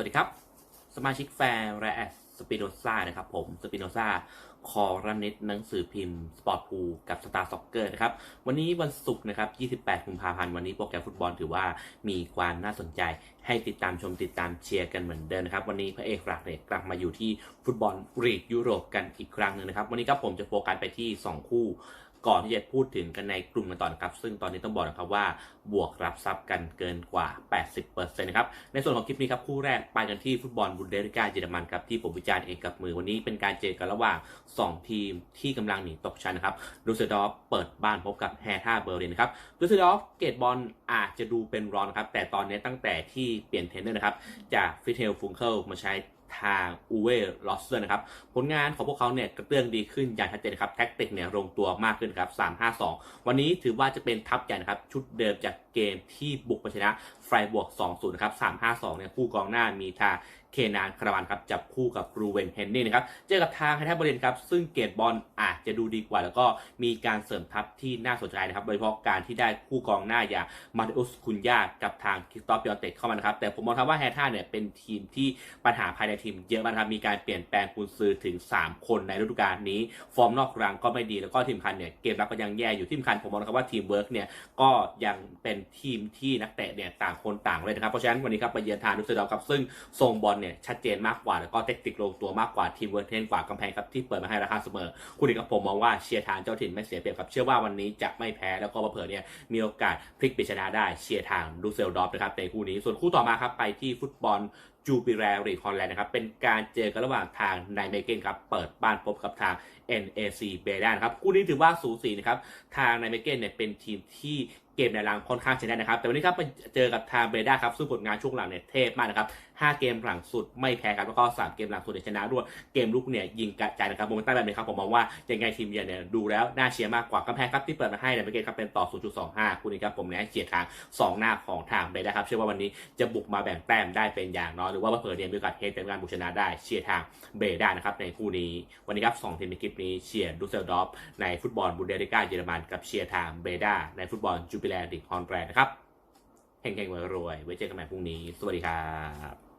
วัสดีครับ สมาชิกแฟนและแอดสปิโนซ่านะครับผมสปิโนซ่าคอรันิตหนังสือพิมพ์สปอร์ตพูกับสตาร์ซ็อกเกอร์นะครับ วันนี้วันศุกร์นะครับ 28 กุมภาพันธ์วันนี้โปรแกรมฟุตบอลถือว่ามีความน่าสนใจให้ติดตามชมติดตามเชียร์กันเหมือนเดิมนะครับ วันนี้พระเอกหลักเนี่ยกลับมาอยู่ที่ฟุตบอลลีกยุโรปกันอีกครั้งหนึ่งนะครับ วันนี้ครับผมจะโฟกัสไปที่ 2 คู่ ก่อนที่จะพูดถึงกันในกลุ่มกันต่อนะครับ ซึ่งตอนนี้ต้องบอกนะครับว่าบวกรับทรัพย์กันเกินกว่า 80%นะครับ ในส่วนของคลิปนี้ครับคู่แรกไปกันที่ฟุตบอลบุนเดสลิก้าเยอรมันครับที่ผมวิจารณ์เองกับมือวันนี้เป็นการเจอกันระหว่าง 2 ทีมที่กำลังหนีตกชั้นนะครับดูเซดอฟเปิดบ้านพบกับแฮท่าเบอร์ลินครับดูเซดอฟเกตบอล อาจจะดูเป็นรอนะครับ แต่ตอนนี้ตั้งแต่ที่เปลี่ยนเทรนเนอร์นะครับ จากฟิเทลฟุงเคิลมาใช้ทางอูเวลอสเซอร์นะครับ ผลงานของพวกเขาเนี่ยกระเตื้องดีขึ้นอย่างชัดเจนครับ แท็กติกเนี่ยลงตัวมากขึ้นครับ 3-5-2 วันนี้ถือว่าจะเป็นทัพใหญ่นะครับ ชุดเดิมจากเกมที่บุกไปชนะไฟบวก 2-0 นะครับ 3-5-2 เนี่ยคู่กองหน้ามีทางเคนานคาราวันครับ จับคู่กับรูเวนเฮนนี่นะครับ เจอกับทางไฮทับบรินครับ ซึ่งเกตบอลอา จะดูดีกว่า แล้วก็มีการเสริมทัพที่น่าสนใจนะครับ โดยเฉพาะการที่ได้คู่กองหน้าอย่างมาริอุสคุนยากับทางคิสตอฟยอนเตกเข้ามานะครับ แต่ผมมองครับว่าแฮท่าเนี่ยเป็นทีมที่ปัญหาภายในทีมเยอะมากครับ มีการเปลี่ยนแปลงกุนซือถึง 3 คนในฤดูกาลนี้ ฟอร์มนอกรังก็ไม่ดี แล้วก็ทีมคันเนี่ยเกมรับก็ยังแย่อยู่ทีมคันผมมองนะครับว่าทีมเวิร์กเนี่ยก็ยังเป็นทีมที่นักเตะเนี่ยต่างคนต่างเลยนะครับ เพราะฉะนั้นวันนี้ครับไปเยือนทางดุสเซลดอร์ครับซึ่งทรงบอลเนี่ยชัดเจนมากกว่า แล้วก็เทคนิคลงตัวมากกว่าทีมเวิร์กเทนกว่ากำแพงครับที่เปิดมาให้ราคาเสมอ คุณอีกครับผมมองว่าเชียร์ทางเจ้าถิ่นไม่เสียเปรียบครับ เชื่อว่าวันนี้จะไม่แพ้แล้วก็เผื่อเนี่ยมีโอกาสพลิกไปชนะได้เชียร์ทางดูเซลดอฟนะครับในคู่นี้ส่วนคู่ต่อมาครับไปที่ฟุตบอลจูปิแรลีฮอลแลนด์นะครับเป็นการเจอกันระหว่างทางไนเมเกนครับเปิดบ้านพบกับทาง NAC เบดานครับคู่นี้ถือว่าสูสีนะครับทางไนเมเกนเนี่ยเป็นทีมที่ เกมในรังค่อนข้างชนะนะครับ แต่วันนี้ครับไปเจอกับทางเบด้าครับซึ่งผลงานช่วงหลังเนี่ยเทพมากนะครับ5เกมหลังสุดไม่แพ้ครับแล้วก็ 3 เกมหลังสุดชนะด้วยเกมลุกเนี่ยยิงกระจายนะครับโมเมนตัมแบบนี้ครับผมมองว่ายังไงทีมเยือนเนี่ยดูแล้วน่าเชียร์มากกว่ากำแพงครับที่เปิดมาให้ไนเมเกนครับเป็นต่อ 0.25คู่นี้ครับผมเนี่ยเชียร์ทาง 2 หน้าของทางเบด้าครับเชื่อว่าวันนี้จะบุกมาแบ่งแต้มได้เป็นอย่างน้อยหรือว่าเผื่อเนี่ยมีโอกาสเฮดเป็นการบุกชนะได้เชียร์ทางเบด้านะครับในคู่นี้วันนี้ครับสองทีมในคลิปนี้เชียร์ดูเซลดอฟในฟุตบอลบุนเดสลิก้าเยอรมันกับเชียร์ทางเบดาในฟุตบอลจูปิแลร์ดิฮอนแรนะครับเฮงๆรวยๆไว้เจอกันใหม่พรุ่งนี้ สวัสดีครับ